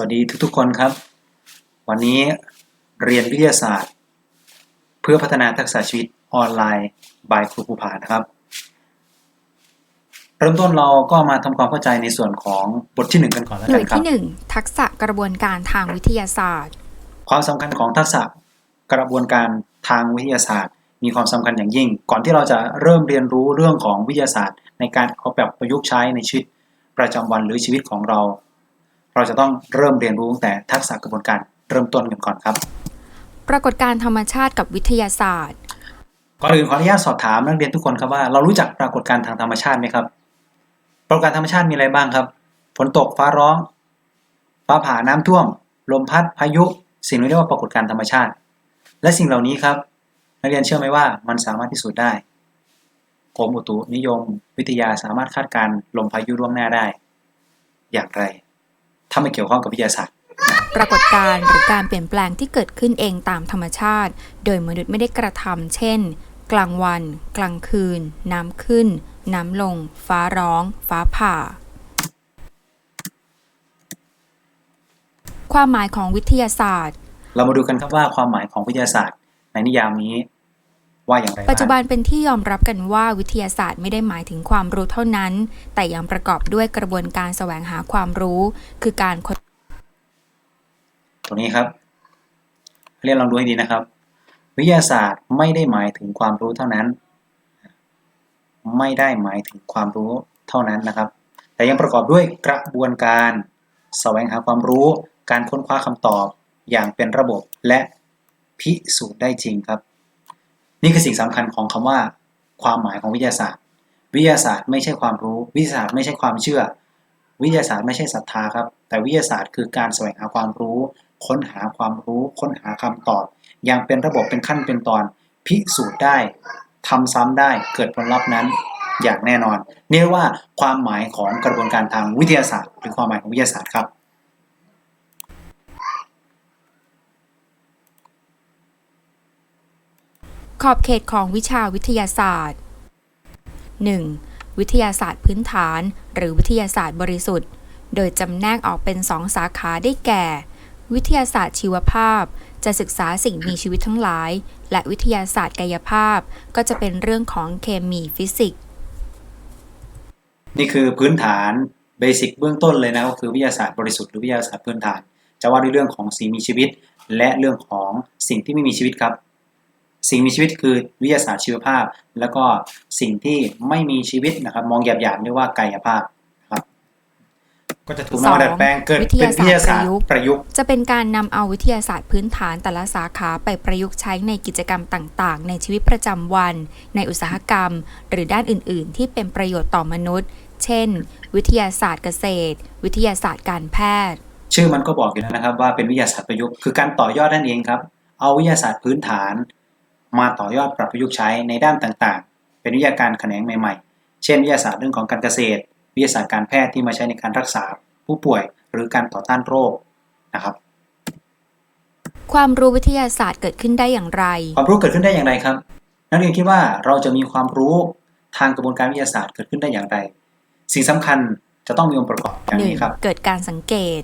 วัสดีทุกๆคนครับ วันนี้เรียนวิทยาศาสตร์ เพื่อพัฒนาทักษะชีวิตออนไลน์บายครูภูผานะครับ เริ่มต้นเราก็มาทำความเข้าใจในส่วนของบทที่หนึ่งกันก่อนแล้วหน่กัวยนครับที่ 1 ทักษะกระบวนการทางวิทยาศาสตร์ ความสำคัญของทักษะกระบวนการทางวิทยาศาสตร์ มีความสำคัญอย่างยิ่ง ก่อนที่เราจะเริ่มเรียนรู้เรื่องของวิทยาศาสตร์ ในการเอาแบบประยุกต์ใช้ในชีวิตประจำวันหรือชีวิตของเรา เราจะต้องเริ่มเรียนรู้ตั้งแต่ทักษะกระบวนการเริ่มต้นกันก่อนครับ ปรากฏการณ์ธรรมชาติกับวิทยาศาสตร์ก่อนอื่นขออนุญาตสอบถามนักเรียนทุกคนครับว่าเรารู้จักปรากฏการณ์ทางธรรมชาติไหมครับ ปรากฏการณ์ธรรมชาติมีอะไรบ้างครับฝนตกฟ้าร้อง ฟ้าผ่าน้ำท่วม ลมพัดพายุ สิ่งนี้เรียกว่าปรากฏการณ์ธรรมชาติ และสิ่งเหล่านี้ครับ นักเรียนเชื่อไหมว่ามันสามารถพิสูจน์ได้กรมอุตุนิยม วิทยาสามารถคาดการณ์ลมพายุล่วงหน้าได้ อย่างไร ถ้าไม่เกี่ยวข้องกับวิทยาศาสตร์ปรากฏการณ์หรือการเปลี่ยนแปลงที่เกิดขึ้นเองตามธรรมชาติ โดยมนุษย์ไม่ได้กระทำเช่น กลางวัน กลางคืน น้ำขึ้น น้ำลง ฟ้าร้อง ฟ้าผ่า ความหมายของวิทยาศาสตร์ เรามาดูกันครับว่าความหมายของวิทยาศาสตร์ ในนิยามนี้ ว่าอย่างไรบ้างปัจจุบันเป็นที่ยอมรับกันว่าวิทยาศาสตร์ไม่ได้หมายถึงความรู้เท่านั้น แต่ยังประกอบด้วยกระบวนการแสวงหาความรู้ คือการค้นตรงนี้ครับ เรียนลองดูให้ดีนะครับ วิทยาศาสตร์ไม่ได้หมายถึงความรู้เท่านั้น ไม่ได้หมายถึงความรู้เท่านั้นนะครับ แต่ยังประกอบด้วยกระบวนการแสวงหาความรู้ การค้นคว้าคำตอบอย่างเป็นระบบและพิสูจน์ได้จริงครับ นี่คือสิ่งสำคัญของคำว่า ความหมายของวิทยาศาสตร์ วิทยาศาสตร์ไม่ใช่ความรู้ วิทยาศาสตร์ไม่ใช่ความเชื่อ วิทยาศาสตร์ไม่ใช่ศรัทธาครับ แต่วิทยาศาสตร์คือการแสวงหาความรู้ ค้นหาความรู้ ค้นหาคำตอบ อย่างเป็นระบบเป็นขั้นเป็นตอน พิสูจน์ได้ทำซ้ำได้เกิดผลลัพธ์นั้นอย่างแน่นอน นี่เรียกว่าความหมายของกระบวนการทางวิทยาศาสตร์ หรือความหมายของวิทยาศาสตร์ครับ ขอบเขตของวิชาวิทยาศาสตร์ 1. วิทยาศาสตร์พื้นฐาน หรือวิทยาศาสตร์บริสุทธิ์ โดยจำแนกออกเป็นสองสาขาได้แก่ วิทยาศาสตร์ชีวภาพ จะศึกษาสิ่งมีชีวิตทั้งหลาย และวิทยาศาสตร์กายภาพ ก็จะเป็นเรื่องของเคมีฟิสิกส์ นี่คือพื้นฐานเบสิกเบื้องต้นเลยนะก็คือวิทยาศาสตร์บริสุทธิ์หรือวิทยาศาสตร์พื้นฐาน จะว่าด้วยเรื่องของสิ่งมีชีวิต และเรื่องของสิ่งที่ไม่มีชีวิตครับ สิ่งมีชีวิตคือวิทยาศาสตร์ชีวภาพ แล้วก็สิ่งที่ไม่มีชีวิตนะครับ มองหยาบๆเรียกว่ากายภาพนะครับ ก็จะถูกนำมาดัดแปลงเกิดเป็นวิทยาศาสตร์ประยุกต์จะเป็นการนำเอาวิทยาศาสตร์พื้นฐานแต่ละสาขาไปประยุกต์ใช้ในกิจกรรมต่างๆ ในชีวิตประจำวัน ในอุตสาหกรรม หรือด้านอื่น ๆ ที่เป็นประโยชน์ต่อมนุษย์ เช่น วิทยาศาสตร์เกษตร วิทยาศาสตร์การแพทย์ ชื่อมันก็บอกอยู่แล้วนะครับว่าเป็นวิทยาศาสตร์ประยุกต์คือการต่อยอดนั่นเองครับเอาวิทยาศาสตร์พื้นฐาน มาต่อยอดปรับประยุกต์ใช้ในด้านต่างๆ เป็นวิทยาการแขนงใหม่ๆ เช่นวิทยาศาสตร์เรื่องของการเกษตร วิทยาศาสตร์การแพทย์ที่มาใช้ในการรักษาผู้ป่วยหรือการต่อต้านโรคนะครับ ความรู้วิทยาศาสตร์เกิดขึ้นได้อย่างไร ความรู้เกิดขึ้นได้อย่างไรครับ นักเรียนคิดว่าเราจะมีความรู้ทางกระบวนการวิทยาศาสตร์เกิดขึ้นได้อย่างไร สิ่งสำคัญจะต้องมีองค์ประกอบอย่างนี้ครับ 1. เกิดการสังเกต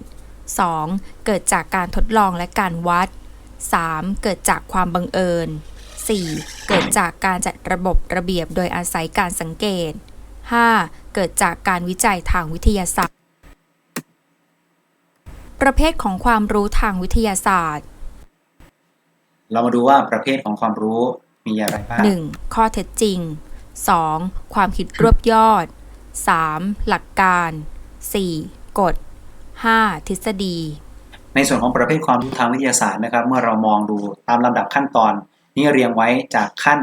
2. เกิดจากการทดลองและการวัด 3. เกิดจากความบังเอิญ 4. เกิดจากการจัดระบบระเบียบโดยอาศัยการสังเกต 5. เกิดจากการวิจัยทางวิทยาศาสตร์ ประเภทของความรู้ทางวิทยาศาสตร์ เรามาดูว่าประเภทของความรู้มีอะไรบ้าง 1. ข้อเท็จจริง 2. ความคิดรวบยอด 3. หลักการ 4. กฎ 5. ทฤษฎีในส่วนของประเภทความรู้ทางวิทยาศาสตร์นะครับ เมื่อเรามองดูตามลำดับขั้นตอน นี่เรียงไว้จากขั้น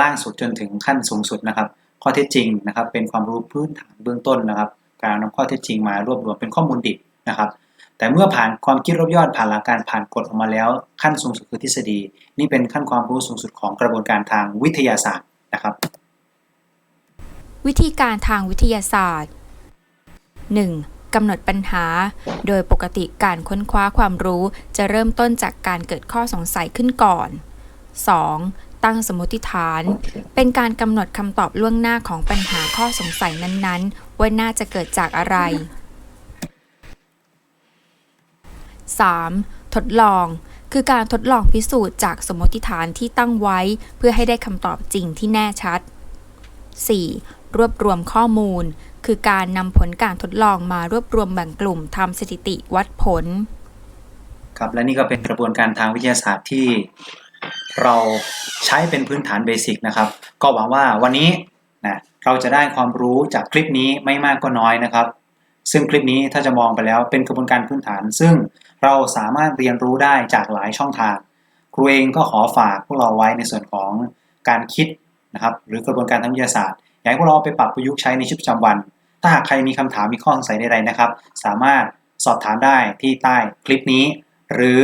ล่างสุดจนถึงขั้นสูงสุดนะครับ ข้อเท็จจริงนะครับ เป็นความรู้พื้นฐานเบื้องต้นนะครับ การนำข้อเท็จจริงมารวบรวมเป็นข้อมูลดิบนะครับ แต่เมื่อผ่านความคิดรวบยอดผ่านหลักการผ่านกฎออกมาแล้ว ขั้นสูงสุดคือทฤษฎี นี่เป็นขั้นความรู้สูงสุดของกระบวนการทางวิทยาศาสตร์นะครับ วิธีการทางวิทยาศาสตร์ 1. กำหนดปัญหา โดยปกติการค้นคว้าความรู้จะเริ่มต้นจากการเกิดข้อสงสัยขึ้นก่อน 2. ตั้งสมมติฐาน เป็นการกำหนดคำตอบล่วงหน้าของปัญหาข้อสงสัยนั้นๆ ว่าน่าจะเกิดจากอะไร 3. ทดลอง คือการทดลองพิสูจน์จากสมมติฐานที่ตั้งไว้เพื่อให้ได้คำตอบจริงที่แน่ชัด 4. รวบรวมข้อมูล คือการนำผลการทดลองมารวบรวมแบ่งกลุ่มทำสถิติวัดผล ครับและนี่ก็เป็นกระบวนการทางวิทยาศาสตร์ที่ เราใช้เป็นพื้นฐานเบสิกนะครับ ก็หวังว่าวันนี้นะเราจะได้ความรู้จากคลิปนี้ไม่มากก็น้อยนะครับ ซึ่งคลิปนี้ถ้าจะมองไปแล้วเป็นกระบวนการพื้นฐาน ซึ่งเราสามารถเรียนรู้ได้จากหลายช่องทาง ครูเองก็ขอฝากพวกเราไว้ในส่วนของการคิดนะครับ หรือกระบวนการทางวิทยาศาสตร์อยากให้พวกเราไปปรับประยุกต์ใช้ในชีวิตประจำวัน ถ้าหากใครมีคำถามมีข้อสงสัยใดๆนะครับ สามารถสอบถามได้ที่ใต้คลิปนี้ หรือ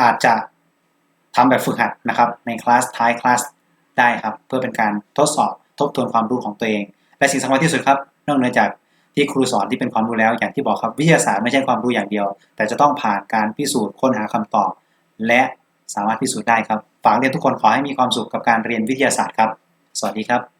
อาจจะ ทำแบบฝึกหัดนะครับในคลาสท้ายคลาสได้ครับ เพื่อเป็นการทดสอบทบทวนความรู้ของตัวเอง และสิ่งสำคัญที่สุดครับนอกเหนือจากที่ครูสอนที่เป็นความรู้แล้วอย่างที่บอกครับวิทยาศาสตร์ไม่ใช่ความรู้อย่างเดียว แต่จะต้องผ่านการพิสูจน์ค้นหาคำตอบ และสามารถพิสูจน์ได้ครับฝากเรียนทุกคนขอให้มีความสุขกับการเรียนวิทยาศาสตร์ครับ สวัสดีครับ